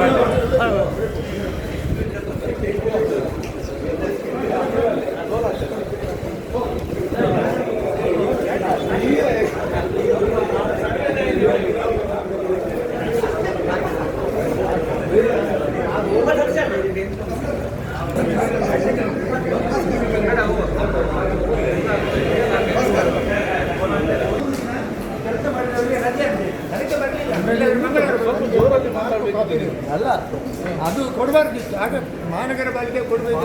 ಅಲ್ಲ ಅದು ಕೊಡಬಾರ್ದಿತ್ತು ಆಗ ಮಹಾನಗರ ಪಾಲಿಕೆ ಕೊಡಬೇಕು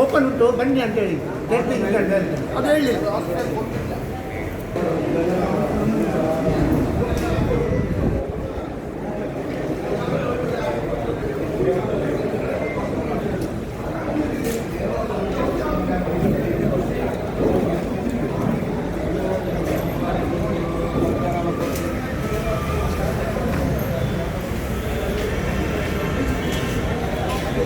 ಓಪನ್ ಉಂಟು ಬನ್ನಿ ಅಂತ ಹೇಳಿ. ಅದು ಹೇಳಿ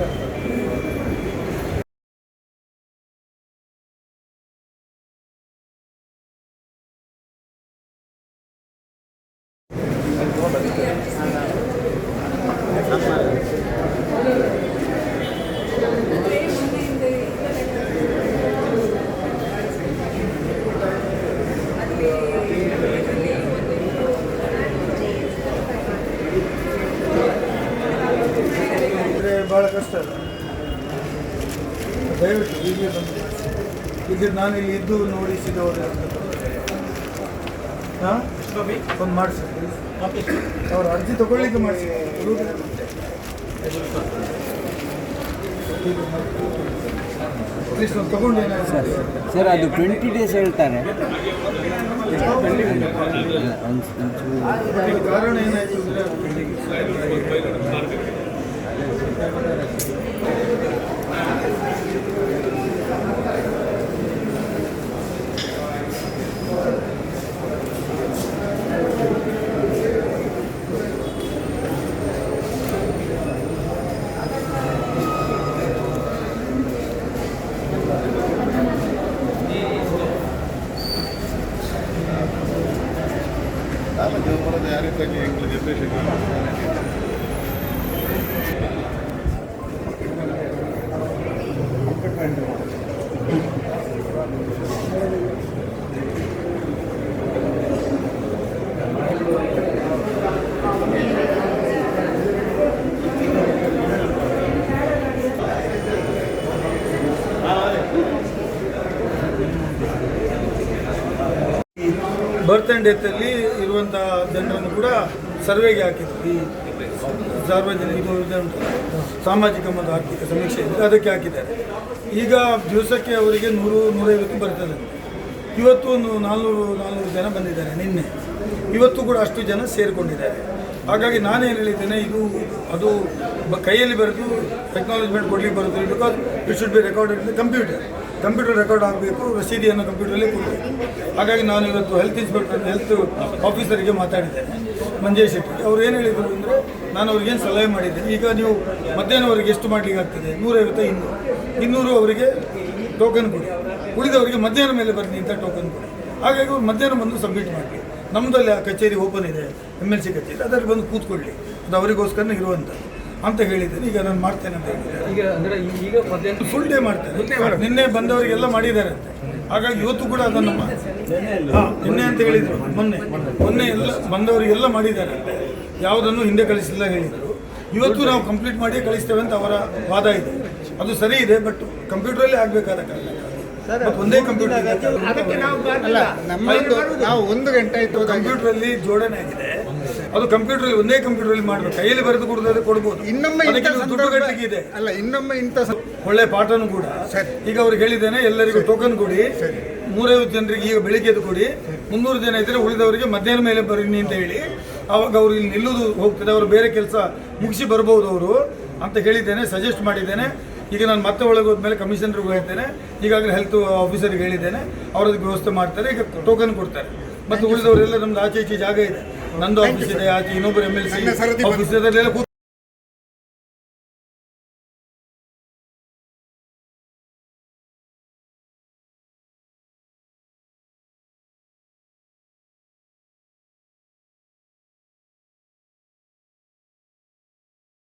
ಅಂದರೆ ದಯವಿಟ್ಟು ಈಗ ಬಂದು ಈಗ ನಾನು ಇಲ್ಲಿ ಇದ್ದು ನೋಡಿಸಿದವರು ಹಾಂ? ಒಂದು ಮಾಡಿಸಿ ಅವ್ರ ಅರ್ಜಿ ತಗೊಳ್ಳಿಕ್ಕೆ ಮಾಡಿಸಿ. ಪ್ಲೀಸ್ ಒಂದು ತಗೊಂಡು ಏನಾದ್ರು ಸರ್ ಅದು ಟ್ವೆಂಟಿ ಡೇಸ್ ಹೇಳ್ತಾರೆ. ಒಂದ್- ಒಂಚೂರು ಅದಕ್ಕೆ ಕಾರಣ ಏನಾಯಿತು ಅಂದರೆ ಬರ್ತ್ ಆ್ಯಂಡ್ ಡೆತ್ತಲ್ಲಿ ಇರುವಂಥ ಜನರನ್ನು ಕೂಡ ಸರ್ವೆಗೆ ಹಾಕಿದ್ವಿ. ಸಾರ್ವಜನಿಕ ಸಾಮಾಜಿಕ ಮತ್ತು ಆರ್ಥಿಕ ಸಮೀಕ್ಷೆ ಅದಕ್ಕೆ ಹಾಕಿದ್ದಾರೆ. ಈಗ ದಿವಸಕ್ಕೆ ಅವರಿಗೆ ನೂರು, ನೂರೈವತ್ತು ಬರ್ತದೆ. ಇವತ್ತು ಒಂದು ನಾಲ್ನೂರು ನಾಲ್ನೂರು ಜನ ಬಂದಿದ್ದಾರೆ ನಿನ್ನೆ. ಇವತ್ತು ಕೂಡ ಅಷ್ಟು ಜನ ಸೇರಿಕೊಂಡಿದ್ದಾರೆ. ಹಾಗಾಗಿ ನಾನೇನು ಹೇಳಿದ್ದೇನೆ, ಇದು, ಅದು ಕೈಯಲ್ಲಿ ಬರೆದು ಟೆಕ್ನಾಲಜಿಮೆಂಟ್ ಕೊಡ್ಲಿಕ್ಕೆ ಬರುತ್ತೆ because it should be recorded in computer computer record ಆಗಬೇಕು, ರಸೀದಿಯನ್ನು ಕಂಪ್ಯೂಟರಲ್ಲೇ ಕೊಡಬೇಕು. ಹಾಗಾಗಿ ನಾನು ಇವತ್ತು ಹೆಲ್ತ್ ಇನ್ಸ್ಪೆಕ್ಟರ್ ಹೆಲ್ತ್ ಆಫೀಸರಿಗೆ ಮಾತಾಡಿದ್ದೇನೆ. ಮಂಜೇಶ್ ಶೆಟ್ಟಿ. ಅವ್ರು ಏನು ಹೇಳಿದರು ಅಂದರೆ, ನಾನು ಅವ್ರಿಗೇನು ಸಲಹೆ ಮಾಡಿದ್ದೇನೆ ಈಗ ನೀವು ಮಧ್ಯಾಹ್ನವರೆಗೆ ಎಷ್ಟು ಮಾಡಲಿಕ್ಕೆ ಆಗ್ತದೆ? ನೂರೈವತ್ತು, ಇನ್ನೂರು. ಇನ್ನೂರು ಅವರಿಗೆ ಟೋಕನ್ ಕೊಡಿ. ಉಳಿದವರಿಗೆ ಮಧ್ಯಾಹ್ನ ಮೇಲೆ ಬನ್ನಿ ಅಂತ ಟೋಕನ್ ಕೊಡಿ. ಹಾಗಾಗಿ ಅವ್ರು ಮಧ್ಯಾಹ್ನ ಬಂದು ಸಬ್ಮಿಟ್ ಮಾಡಿ ನಮ್ಮದಲ್ಲಿ ಆ ಕಚೇರಿ ಓಪನ್ ಇದೆ ಎಂ ಎಲ್ ಸಿ ಕಚೇರಿ. ಅದರಲ್ಲಿ ಬಂದು ಕೂತ್ಕೊಳ್ಳಿ. ಅದು ಅವರಿಗೋಸ್ಕರ ಇರುವಂಥದ್ದು ಅಂತ ಹೇಳಿದ್ದೇನೆ ಈಗ ನಾನು ಮಾಡ್ತೇನೆ ಅಂತ ಹೇಳಿದ್ದಾರೆ. ಈಗ ಅಂದ್ರೆ ಈಗ ಮಧ್ಯಾಹ್ನ ಫುಲ್ ಡೇ ಮಾಡ್ತೇನೆ ನಿನ್ನೆ ಬಂದವರಿಗೆಲ್ಲ ಮಾಡಿದ್ದಾರೆ ಅಂತೆ. ಹಾಗಾಗಿ ಇವತ್ತು ಕೂಡ ಅದನ್ನು ಹಾ, ನಿನ್ನೆ ಅಂತ ಹೇಳಿದ್ರು. ಮೊನ್ನೆ. ಮೊನ್ನೆ ಎಲ್ಲ ಬಂದವರಿಗೆಲ್ಲ ಮಾಡಿದ್ದಾರೆ ಅಂತೆ. ಯಾವುದನ್ನು ಹಿಂದೆ ಕಳಿಸಿಲ್ಲ ಹೇಳಿದರು. ಇವತ್ತು ನಾವು ಕಂಪ್ಲೀಟ್ ಮಾಡಿ ಕಳಿಸ್ತೇವೆ ಅಂತ ಅವರ ವಾದ ಇದೆ. ಅದು ಸರಿ ಇದೆ ಬಟ್ ಕಂಪ್ಯೂಟ್ರಲ್ಲೇ ಆಗಬೇಕಾದ ಕಾರಣ. ಒಂದೇ ಕಂಪ್ಯೂಟರ್ ಅದಕ್ಕೆ ನಾವು ಅಲ್ಲ ಒಂದು ಗಂಟೆ ಆಯ್ತು ಕಂಪ್ಯೂಟರ್ ಅಲ್ಲಿ ಜೋಡಣೆ ಆಗಿದೆ. ಅದು ಕಂಪ್ಯೂಟರ್ ಒಂದೇ ಕಂಪ್ಯೂಟರ್ ಮಾಡಬೇಕು. ಕೈಯಲ್ಲಿ ಬರೆದು ಕೊಡೋದಾದ್ರೆ ಕೊಡ್ಬೋದು. ಇನ್ನೊಮ್ಮೆ ದುಡ್ಡು ಸಂದರ್ಭ ಇದೆ. ಅಲ್ಲ ಇನ್ನೊಮ್ಮೆ ಇಂಥ ಒಳ್ಳೆ ಪಾಠನೂ ಕೂಡ. ಈಗ ಅವ್ರಿಗೆ ಹೇಳಿದ್ದೇನೆ ಎಲ್ಲರಿಗೂ ಟೋಕನ್ ಕೊಡಿ. ನೂರೈವತ್ತು ಜನರಿಗೆ ಈಗ ಬೆಳಿಗ್ಗೆದು ಕೊಡಿ. ಮುನ್ನೂರು ಜನ ಇದ್ರೆ ಉಳಿದವರಿಗೆ ಮಧ್ಯಾಹ್ನ ಮೇಲೆ ಬನ್ನಿ ಅಂತ ಹೇಳಿ. ಆವಾಗ ಅವರು ಇಲ್ಲಿ ನಿಲ್ಲುವುದು ಹೋಗ್ತದೆ. ಅವರು ಬೇರೆ ಕೆಲಸ ಮುಗಿಸಿ ಬರಬಹುದು ಅವರು ಅಂತ ಹೇಳಿದ್ದೇನೆ ಸಜೆಸ್ಟ್ ಮಾಡಿದ್ದೇನೆ. ಈಗ ನಾನು ಮತ್ತೆ ಒಳಗೆ ಹೋದ್ಮೇಲೆ ಕಮಿಷನರ್ಗೂ ಹೇಳ್ತೇನೆ. ಈಗಾಗಲೇ ಹೆಲ್ತ್ ಆಫೀಸರ್ಗೆ ಹೇಳಿದ್ದೇನೆ. ಅವರು ಅದಕ್ಕೆ ವ್ಯವಸ್ಥೆ ಮಾಡ್ತಾರೆ. ಈಗ ಟೋಕನ್ ಕೊಡ್ತಾರೆ. ಮತ್ತು ಉಳಿದವರೆಲ್ಲ ನಮ್ದು ಆಚೆ ಈಚೆ ಜಾಗ ಇದೆ. ನಂದು ಆಫೀಸ್ ಇದೆ ಆಚೆ ಇನ್ನೊಬ್ಬರು ಎಂ ಎಲ್ ಸಿ ಆಫೀಸ್ ಇದೆ